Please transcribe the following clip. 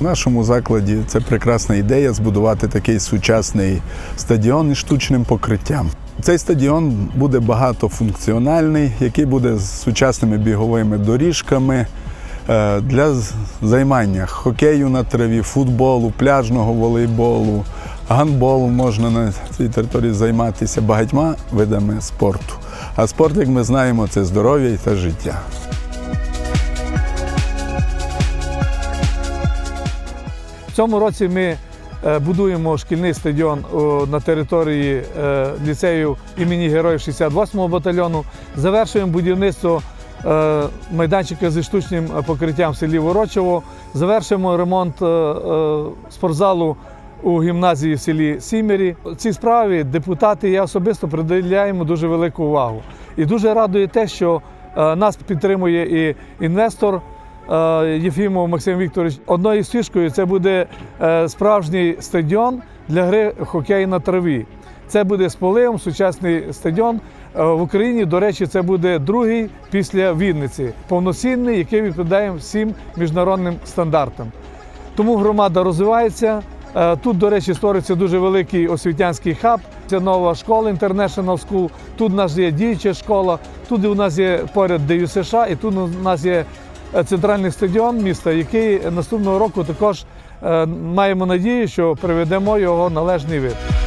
В нашому закладі це прекрасна ідея збудувати такий сучасний стадіон із штучним покриттям. Цей стадіон буде багатофункціональний, який буде з сучасними біговими доріжками е, для займання хокею на траві, футболу, пляжного волейболу, гандболу можна на цій території займатися багатьма видами спорту. А спорт, як ми знаємо, це здоров'я та життя. Цьому році ми е, будуємо шкільний стадіон на території е, ліцею імені Героїв 68-го батальйону. Завершуємо будівництво е, майданчика зі штучним покриттям в селі Ворочево. Завершуємо ремонт спортзалу у гімназії в селі Сімері. Цій справі депутати я особисто приділяємо дуже велику увагу. І дуже радує те, що нас підтримує і інвестор. Е, Єфімов Максим Вікторович. Одною з фішкою це буде е, справжній стадіон для гри хокею на траві. Це буде з поливом, сучасний стадіон. Е, В Україні, до речі, це буде другий після Вінниці, повноцінний, який відповідає всім міжнародним стандартам. Тому громада розвивається. Тут, до речі, створиться дуже великий освітянський хаб. Це нова школа International School. Тут у нас є діюча школа, тут у нас є поряд ДЮ США, і тут у нас є центральний стадіон міста, який наступного року також е, маємо надію, що приведемо його належний вид.